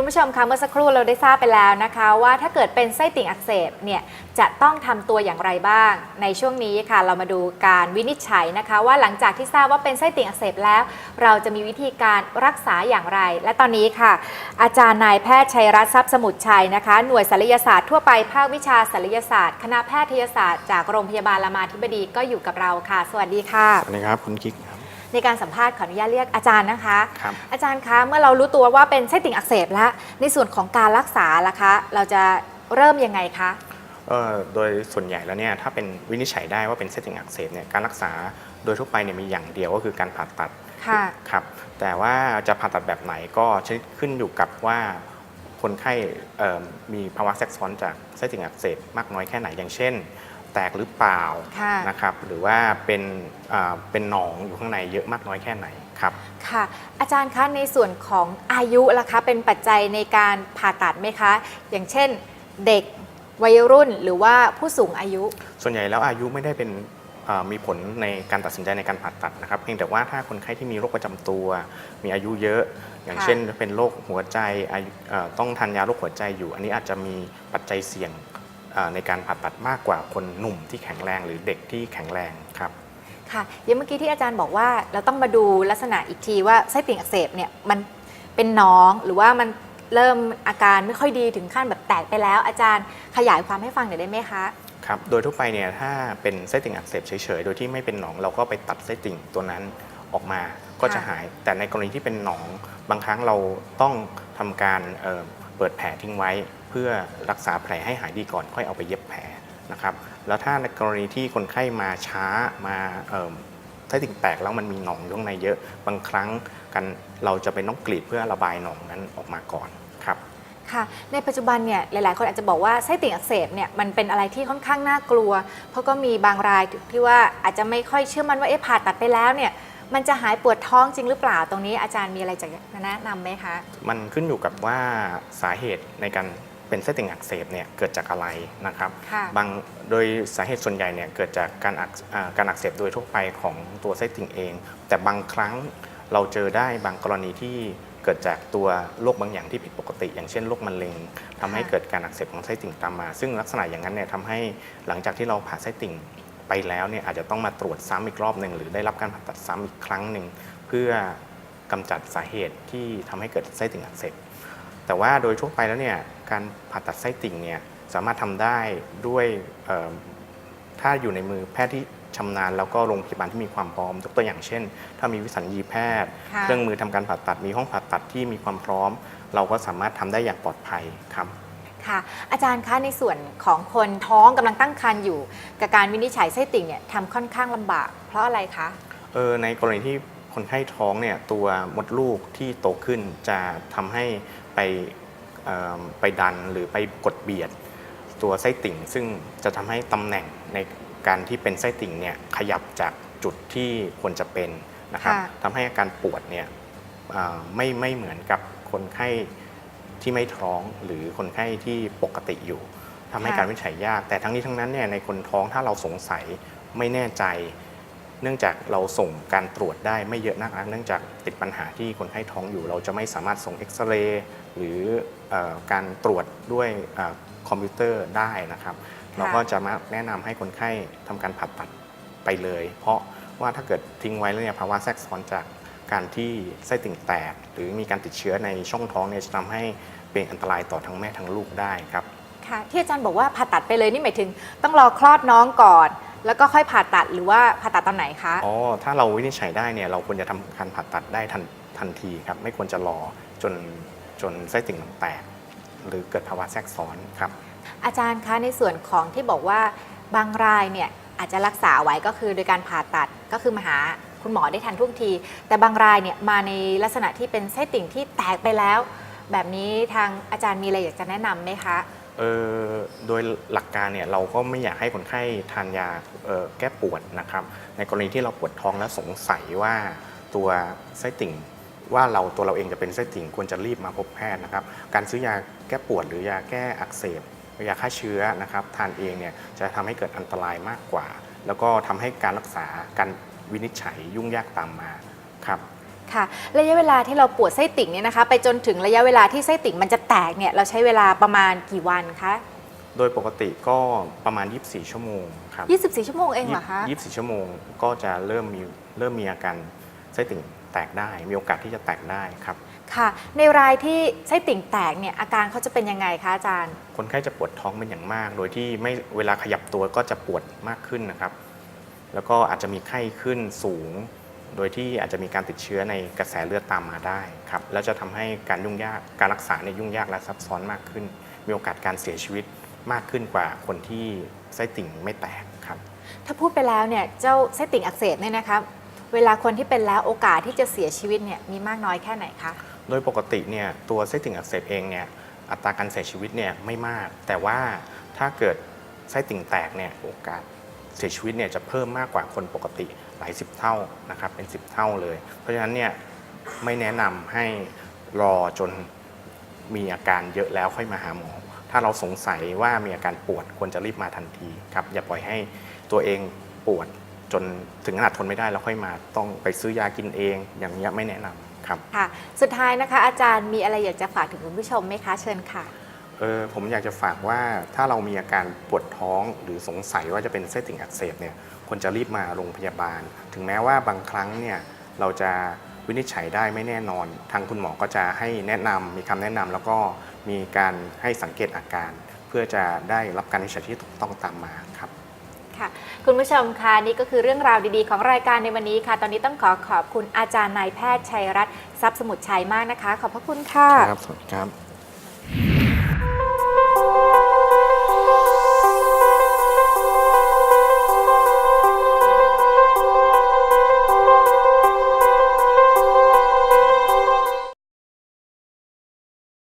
คุณผู้ชมคะเมื่อสักครู่เราได้ทราบไปแล้วนะคะ ว่าถ้าเกิดเป็นไส้ติ่งอักเสบเนี่ยจะต้องทำตัวอย่างไรบ้าง ในช่วงนี้ค่ะ เรามาดูการวินิจฉัยนะคะ ว่าหลังจากที่ทราบว่าเป็นไส้ติ่งอักเสบแล้ว เราจะมีวิธีการรักษาอย่างไร และตอนนี้ค่ะ อาจารย์นายแพทย์ชัยรัตน์ทรัพย์สมุทรชัยนะคะ หน่วยศัลยศาสตร์ทั่วไปภาควิชาศัลยศาสตร์ คณะแพทยศาสตร์จากโรงพยาบาลรามาธิบดีก็อยู่กับเราค่ะ สวัสดีค่ะสวัสดีครับคุณกิ๊ก ในการสัมภาษณ์ขออนุญาตเรียกอาจารย์นะคะ ครับ อาจารย์คะเมื่อเรารู้ตัวว่าเป็นไส้ติ่งอักเสบแล้ว ในส่วนของการรักษาล่ะคะ เราจะเริ่มยังไงคะ เอ่อโดยส่วนใหญ่แล้วเนี่ยถ้าเป็นวินิจฉัยได้ว่าเป็นเส้นติ่งอักเสบเนี่ยการรักษาโดยทั่วไปเนี่ยมีอย่างเดียวก็คือการผ่าตัดค่ะ ครับแต่ว่าจะผ่าตัดแบบไหนก็ชนิดขึ้นอยู่กับว่าคนไข้เอ่อมีภาวะแทรกซ้อนจากไส้ติ่งอักเสบมากน้อยแค่ไหนอย่างเช่น แตกหรือเปล่าค่ะ นะครับ หรือว่าเป็นอ่าเป็นหนองอยู่ข้างในเยอะมากน้อยแค่ไหนครับ ค่ะ อาจารย์คะในส่วนของอายุล่ะคะ เป็นปัจจัยในการผ่าตัดไหมคะ อย่างเช่นเด็กวัยรุ่นหรือว่าผู้สูงอายุ ส่วนใหญ่แล้วอายุไม่ได้เป็นเอ่อมีผลในการตัดสินใจในการผ่าตัดนะครับ เพียงแต่ว่าถ้าคนไข้ที่มีโรคประจำตัว มีอายุเยอะ อย่างค่ะ เช่นเป็นโรคหัวใจอายุเอ่อต้องทานยาโรคหัวใจอยู่ อันนี้อาจจะมีปัจจัยเสี่ยงเอ่อ ในการผ่าตัดมากกว่าคนหนุ่มที่แข็งแรงหรือเด็กที่แข็งแรงครับค่ะอย่างเมื่อกี้ที่อาจารย์บอกว่า เราต้องมาดูลักษณะอีกทีว่าไส้ติ่งอักเสบเนี่ยมันเป็นหน้องหรือว่ามันเริ่มอาการไม่ค่อยดีถึงขั้นแบบแตกไปแล้ว อาจารย์ขยายความให้ฟังหน่อยได้ไหมคะครับโดยทั่วไปเนี่ยถ้าเป็นไส้ติ่งอักเสบเฉยๆโดยที่ไม่เป็นหนองเราก็ไปตัดไส้ติ่งตัวนั้นออกมาก็จะค่ะหาย แต่ในกรณีที่เป็นหนองบางครั้งเราต้องทำการ เปิดแผลทิ้งไว้ เพื่อรักษาแผลให้หายดีก่อน ค่อยเอาไปเย็บแผลนะครับ แล้วถ้าในกรณีที่คนไข้มาช้ามาเอิ่มไส้ติ่งแตกแล้วมันมีหนองอยู่ข้างในเยอะ บางครั้งกันเราจะเป็นต้องกรีดเพื่อระบายหนองนั้นออกมาก่อนครับค่ะในปัจจุบันเนี่ยหลาย ๆ คนอาจจะบอกว่าไส้ติ่งอักเสบเนี่ยมันเป็นอะไรที่ค่อนข้างน่ากลัว เพราะก็มีบางรายที่ว่าอาจจะไม่ค่อยเชื่อมั่นว่าเอ๊ะผ่าตัดไปแล้วเนี่ย มันจะหายปวดท้องจริงหรือเปล่าตรงนี้อาจารย์มีอะไรจะแนะนำไหมคะ มันขึ้นอยู่กับว่าสาเหตุในการเป็นไส้ติ่งอักเสบเนี่ยเกิดจากอะไรนะครับค่ะบางโดยสาเหตุส่วนใหญ่เนี่ยเกิดจากการอักอ่าการอักเสบโดยทั่วไปของตัวไส้ติ่งเอง แต่บางครั้งเราเจอได้บางกรณีที่เกิดจากตัวโรคบางอย่างที่ผิดปกติ อย่างเช่นโรคมะเร็งทำให้ค่ะ เกิดการอักเสบของไส้ติ่งตามมา ซึ่งลักษณะอย่างนั้นเนี่ยทำให้หลังจากที่เราผ่าไส้ติ่ง ไปแล้วเนี่ยอาจจะต้องมาตรวจซ้ำอีกรอบหนึ่งหรือได้รับการผ่าตัดซ้ำอีกครั้งหนึ่งเพื่อกำจัดสาเหตุที่ทำให้เกิดไส้ติ่งอักเสบแต่ว่าโดยทั่วไปแล้วเนี่ยการผ่าตัดไส้ติ่งเนี่ยสามารถทำได้ด้วยเอ่อถ้าอยู่ในมือแพทย์ที่ชำนาญแล้วก็โรงพยาบาลที่มีความพร้อมยกตัวอย่างเช่น ถ้ามีวิสัญญีแพทย์ค่ะเครื่องมือทำการผ่าตัดมีห้องผ่าตัดที่มีความพร้อม เราก็สามารถทำได้อย่างปลอดภัยครับ ค่ะ อาจารย์คะในส่วนของคนท้องกำลังตั้งครรภ์อยู่ กับการวินิจฉัยไส้ติ่งเนี่ยทำค่อนข้างลำบาก เพราะอะไรคะเออในกรณีที่คนไข้ท้องเนี่ยตัวมดลูกที่โตขึ้นจะทำให้ไปเอ่อไปดันหรือไปกดเบียด ตัวไส้ติ่ง ซึ่งจะทำให้ตำแหน่งในการที่เป็นไส้ติ่งเนี่ยขยับจากจุดที่ควรจะเป็นนะครับค่ะ ทำให้อาการปวดเนี่ยเอ่อไม่ไม่เหมือนกับคนไข้ ที่ไม่ท้องหรือคนไข้ที่ปกติอยู่ทำให้การวินิจฉัยยาก แต่ทั้งนี้ทั้งนั้นเนี่ยในคนท้องถ้าเราสงสัยไม่แน่ใจ เนื่องจากเราส่งการตรวจได้ไม่เยอะนักนะเนื่องจากติดปัญหาที่คนไข้ท้องอยู่ เราจะไม่สามารถส่งเอ็กซเรย์หรือเออการตรวจด้วยเออคอมพิวเตอร์ได้นะครับ เราก็จะมาแนะนำให้คนไข้ทำการผ่าตัดไปเลย เพราะว่าถ้าเกิดทิ้งไว้แล้วเนี่ยภาวะแทรกซ้อนจาก การที่ไส้ติ่งแตก หรือมีการติดเชื้อในช่องท้องเนี่ยจะทำให้เป็นอันตรายต่อทั้งแม่ทั้งลูกได้ครับ ค่ะ ที่อาจารย์บอกว่าผ่าตัดไปเลยนี่หมายถึง ต้องรอคลอดน้องก่อน แล้วก็ค่อยผ่าตัดหรือว่าผ่าตัดตอนไหนคะ อ๋อ ถ้าเราวินิจฉัยได้เนี่ยเราควรจะทำการผ่าตัดได้ทันทันทีครับ ไม่ควรจะรอจนจนไส้ติ่งมันแตก หรือเกิดภาวะแทรกซ้อนครับ อาจารย์คะในส่วนของที่บอกว่าบางรายเนี่ยอาจจะรักษาไว้ก็คือโดยการผ่าตัดก็คือมาหา คุณหมอได้ทันท่วงที แต่บางรายเนี่ยมาในลักษณะที่เป็นไส้ติ่งที่แตกไปแล้ว แบบนี้ทางอาจารย์มีอะไรอยากจะแนะนำไหมคะ เออโดยหลักการเนี่ยเราก็ไม่อยากให้คนไข้ทานยาเอ่อแก้ปวดนะครับ ในกรณีที่เราปวดท้องแล้วสงสัยว่าตัวไส้ติ่งว่าเราตัวเราเองจะเป็นไส้ติ่งควรจะรีบมาพบแพทย์นะครับ การซื้อยาแก้ปวดหรือยาแก้อักเสบยาฆ่าเชื้อนะครับทานเองเนี่ยจะทำให้เกิดอันตรายมากกว่า แล้วก็ทำให้การรักษาการ วินิจฉัยยุ่งยากตามมาครับค่ะระยะเวลาที่เราปวดไส้ติ่งเนี่ยนะคะ ไปจนถึงระยะเวลาที่ไส้ติ่งมันจะแตกเนี่ยเราใช้เวลาประมาณกี่วันคะโดยปกติก็ประมาณ 24 ชั่วโมงครับ24 ชั่วโมงเองเหรอคะยี่สิบสี่ชั่วโมงก็จะเริ่มมีเริ่มมีอาการไส้ติ่งแตกได้ มีโอกาสที่จะแตกได้ครับค่ะ ในรายที่ไส้ติ่งแตกเนี่ยอาการเขาจะเป็นยังไงคะอาจารย์ คนไข้จะปวดท้องเป็นอย่างมาก โดยที่ไม่เวลาขยับตัวก็จะปวดมากขึ้นนะครับ แล้วก็อาจจะมีไข้ขึ้นสูง โดยที่อาจจะมีการติดเชื้อในกระแสเลือดตามมาได้ครับแล้วจะทำให้การยุ่งยากการรักษาเนี่ยยุ่งยากและซับซ้อนมากขึ้น มีโอกาสการเสียชีวิตมากขึ้นกว่าคนที่ไส้ติ่งไม่แตกครับ ถ้าพูดไปแล้วเนี่ยเจ้าไส้ติ่งอักเสบเนี่ยนะคะเวลาคนที่เป็นแล้วโอกาสที่จะเสียชีวิตเนี่ยมีมากน้อยแค่ไหนคะโดยปกติเนี่ยตัวไส้ติ่งอักเสบเองเนี่ยอัตราการเสียชีวิตเนี่ยไม่มาก แต่ว่าถ้าเกิดไส้ติ่งแตกเนี่ยโอกาส เสียชีวิตเนี่ยจะเพิ่มมากกว่าคนปกติหลายสิบเท่านะครับเป็น 10 เท่าเลย เพราะฉะนั้นเนี่ยไม่แนะนำให้รอจนมีอาการเยอะแล้วค่อยมาหาหมอ ถ้าเราสงสัยว่ามีอาการปวดควรจะรีบมาทันทีครับอย่าปล่อยให้ตัวเองปวดจนถึงขนาดทนไม่ได้แล้วค่อยมาต้องไปซื้อยากินเอง อย่างนี้ไม่แนะนำครับค่ะ สุดท้ายนะคะ อาจารย์มีอะไรอยากจะฝากถึงคุณผู้ชมไหมคะเชิญค่ะ เออผมอยากจะฝากว่าถ้าเรามีอาการปวดท้องหรือสงสัยว่าจะเป็นไส้ติ่งอักเสบเนี่ยควรจะรีบมาโรงพยาบาล ถึงแม้ว่าบางครั้งเนี่ยเราจะวินิจฉัยได้ไม่แน่นอน ทางคุณหมอก็จะให้แนะนำมีคำแนะนำแล้วก็มีการให้สังเกตอาการ เพื่อจะได้รับการวินิจฉัยที่ถูกต้องตามมาครับค่ะคุณผู้ชมคะนี่ก็คือเรื่องราวดีๆ ของรายการในวันนี้ค่ะ ตอนนี้ต้องขอขอบคุณอาจารย์นายแพทย์ชัยรัตน์ทรัพย์สมุทรชัยมากนะคะ ขอบพระคุณค่ะครับสวัสดีครับ